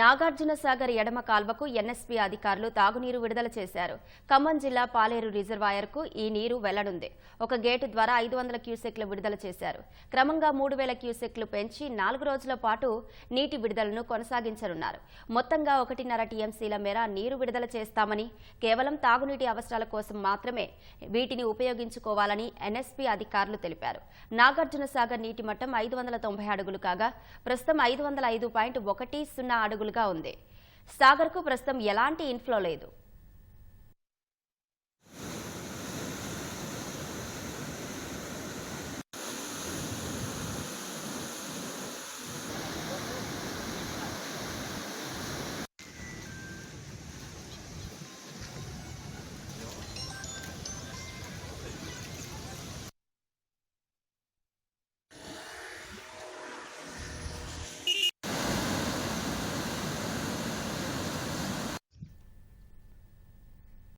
నాగార్జున సాగర్ ఎడమ కాల్వకు ఎన్ఎస్పీ అధికారులు తాగునీరు విడుదల చేశారు. ఖమ్మం జిల్లా పాలేరు రిజర్వాయర్కు ఈ నీరు వెళ్ళనుంది. ఒక గేటు ద్వారా ఐదు వందల క్యూసెక్లు విడుదల చేశారు. క్రమంగా మూడు వేల క్యూసెక్లు పెంచి నాలుగు రోజుల పాటు నీటి విడుదలను కొనసాగించనున్నారు. మొత్తంగా ఒకటిన్నర టీఎంసీల మేర నీరు విడుదల చేస్తామని కేవలం తాగునీటి అవసరాల కోసం మాత్రమే వీటిని ఉపయోగించుకోవాలని ఎన్ఎస్పీ అధికారులు తెలిపారు. నాగార్జున సాగర్ నీటి మట్టం ఐదు వందల తొంభై అడుగులు కాగా ప్రస్తుతం ఐదు వందల ఐదు పాయింట్ ఒకటి సున్నా అడుగులుగా ఉంది. సాగర్కు ప్రస్తుతం ఎలాంటి ఇన్ఫ్లో లేదు.